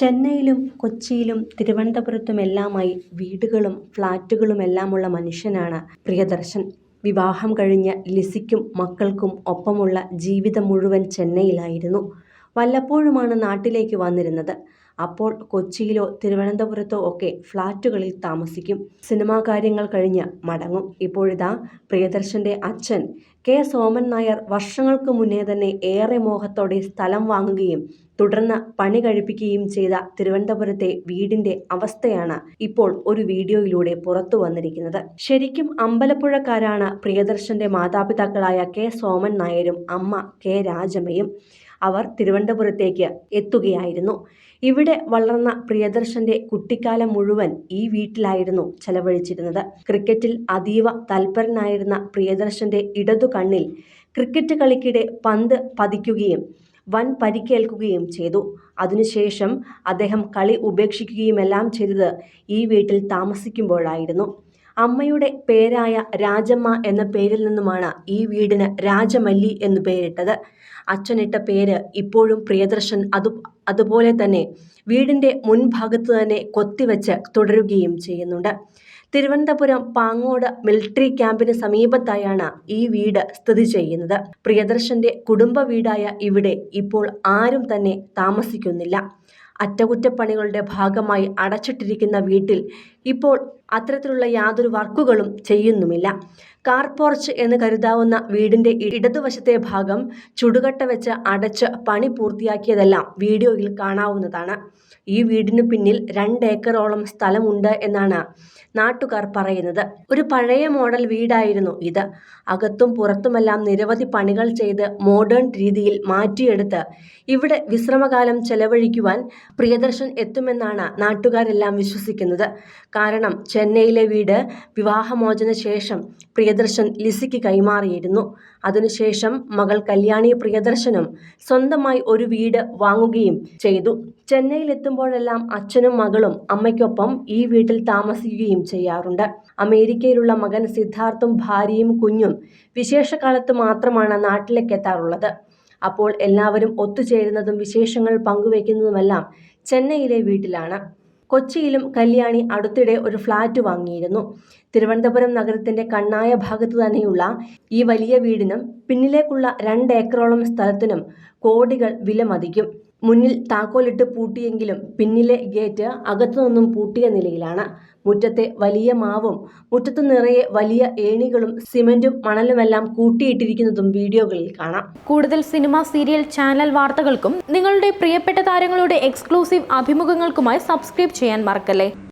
ചെന്നൈയിലും കൊച്ചിയിലും തിരുവനന്തപുരത്തുമെല്ലാമായി വീടുകളും ഫ്ളാറ്റുകളുമെല്ലാമുള്ള മനുഷ്യനാണ് പ്രിയദർശൻ. വിവാഹം കഴിഞ്ഞ ലിസിക്കും മക്കൾക്കും ഒപ്പമുള്ള ജീവിതം മുഴുവൻ ചെന്നൈയിലായിരുന്നു. വല്ലപ്പോഴുമാണ് നാട്ടിലേക്ക് വന്നിരുന്നത്. അപ്പോൾ കൊച്ചിയിലോ തിരുവനന്തപുരത്തോ ഒക്കെ ഫ്ലാറ്റുകളിൽ താമസിക്കും. സിനിമാ കാര്യങ്ങൾ കഴിഞ്ഞ് മടങ്ങും. ഇപ്പോഴിതാ പ്രിയദർശന്റെ അച്ഛൻ കെ. സോമൻ നായർ വർഷങ്ങൾക്ക് മുന്നേ തന്നെ ഏറെ മോഹത്തോടെ സ്ഥലം വാങ്ങുകയും തുടർന്ന് പണി കഴിപ്പിക്കുകയും ചെയ്ത തിരുവനന്തപുരത്തെ വീടിന്റെ അവസ്ഥയാണ് ഇപ്പോൾ ഒരു വീഡിയോയിലൂടെ പുറത്തു വന്നിരിക്കുന്നത് ശരിക്കും അമ്പലപ്പുഴക്കാരാണ് പ്രിയദർശന്റെ മാതാപിതാക്കളായ കെ. സോമൻ നായരും അമ്മ കെ. രാജമ്മയും. അവർ തിരുവനന്തപുരത്തേക്ക് എത്തുകയായിരുന്നു. ഇവിടെ വളർന്ന പ്രിയദർശന്റെ കുട്ടിക്കാലം മുഴുവൻ ഈ വീട്ടിലായിരുന്നു ചെലവഴിച്ചിരുന്നത്. ക്രിക്കറ്റിൽ അതീവ തൽപരനായിരുന്ന പ്രിയദർശന്റെ ഇടതു കണ്ണിൽ ക്രിക്കറ്റ് കളിക്കിടെ പന്ത് പതിക്കുകയും വൻ പരിക്കേൽക്കുകയും ചെയ്തു. അതിനുശേഷം അദ്ദേഹം കളി ഉപേക്ഷിക്കുകയുമെല്ലാം ചെയ്തത് ഈ വീട്ടിൽ താമസിക്കുമ്പോഴായിരുന്നു. അമ്മയുടെ പേരായ രാജമ്മ എന്ന പേരിൽ നിന്നുമാണ് ഈ വീടിന് രാജമല്ലി എന്ന് പേരിട്ടത്. അച്ഛനിട്ട പേര് ഇപ്പോഴും പ്രിയദർശൻ അതുപോലെ തന്നെ വീടിന്റെ മുൻഭാഗത്ത് തന്നെ കൊത്തിവെച്ച് തുടരുകയും ചെയ്യുന്നുണ്ട്. തിരുവനന്തപുരം പാങ്ങോട് മിലിറ്ററി ക്യാമ്പിന് സമീപത്തായാണ് ഈ വീട് സ്ഥിതി ചെയ്യുന്നത്. പ്രിയദർശന്റെ കുടുംബ വീടായ ഇവിടെ ഇപ്പോൾ ആരും തന്നെ താമസിക്കുന്നില്ല. അറ്റകുറ്റപ്പണികളുടെ ഭാഗമായി അടച്ചിട്ടിരിക്കുന്ന വീട്ടിൽ ഇപ്പോൾ അത്തരത്തിലുള്ള യാതൊരു വർക്കുകളും ചെയ്യുന്നുമില്ല. കാർ പോർച്ച് എന്ന് കരുതാവുന്ന വീടിന്റെ ഇടതുവശത്തെ ഭാഗം ചുടുകട്ട വെച്ച് അടച്ച് പണി പൂർത്തിയാക്കിയതെല്ലാം വീഡിയോയിൽ കാണാവുന്നതാണ്. ഈ വീടിന് പിന്നിൽ രണ്ടേക്കറോളം സ്ഥലമുണ്ട് എന്നാണ് നാട്ടുകാർ പറയുന്നത്. ഒരു പഴയ മോഡൽ വീടായിരുന്നു ഇത്. അകത്തും പുറത്തുമെല്ലാം നിരവധി പണികൾ ചെയ്ത് മോഡേൺ രീതിയിൽ മാറ്റിയെടുത്ത് ഇവിടെ വിശ്രമകാലം ചെലവഴിക്കുവാൻ പ്രിയദർശൻ എത്തുമെന്നാണ് നാട്ടുകാരെല്ലാം വിശ്വസിക്കുന്നത്. കാരണം ചെന്നൈയിലെ വീട് വിവാഹമോചന ശേഷം പ്രിയദർശൻ ലിസിക്ക് കൈമാറിയിരുന്നു. അതിനുശേഷം മകൾ കല്യാണി പ്രിയദർശനും സ്വന്തമായി ഒരു വീട് വാങ്ങുകയും ചെയ്തു. ചെന്നൈയിലെത്തുമ്പോഴെല്ലാം അച്ഛനും മകളും അമ്മയ്ക്കൊപ്പം ഈ വീട്ടിൽ താമസിക്കുകയും ചെയ്യാറുണ്ട്. അമേരിക്കയിലുള്ള മകൻ സിദ്ധാർത്ഥും ഭാര്യയും കുഞ്ഞും വിശേഷകാലത്ത് മാത്രമാണ് നാട്ടിലേക്ക് എത്താറുള്ളത് അപ്പോൾ എല്ലാവരും ഒത്തുചേരുന്നതും വിശേഷങ്ങൾ പങ്കുവയ്ക്കുന്നതുമെല്ലാം ചെന്നൈയിലെ വീട്ടിലാണ്. കൊച്ചിയിലും കല്യാണി അടുത്തിടെ ഒരു ഫ്ലാറ്റ് വാങ്ങിയിരുന്നു. തിരുവനന്തപുരം നഗരത്തിന്റെ കണ്ണായ ഭാഗത്ത് തന്നെയുള്ള ഈ വലിയ വീടിനും പിന്നിലേക്കുള്ള രണ്ടേക്കറോളം സ്ഥലത്തിനും കോടികൾ വിലമതിക്കും. മുന്നിൽ താക്കോലിട്ട് പൂട്ടിയെങ്കിലും പിന്നിലെ ഗേറ്റ് അകത്തുനിന്നും പൂട്ടിയ നിലയിലാണ്. മുറ്റത്തെ വലിയ മാവും മുറ്റത്ത് നിറയെ വലിയ ഏണികളും സിമന്റും മണലുമെല്ലാം കൂട്ടിയിട്ടിരിക്കുന്നതും വീഡിയോകളിൽ കാണാം. കൂടുതൽ സിനിമ, സീരിയൽ, ചാനൽ വാർത്തകൾക്കും നിങ്ങളുടെ പ്രിയപ്പെട്ട താരങ്ങളുടെ എക്സ്ക്ലൂസീവ് അഭിമുഖങ്ങൾക്കുമായി സബ്സ്ക്രൈബ് ചെയ്യാൻ മറക്കല്ലേ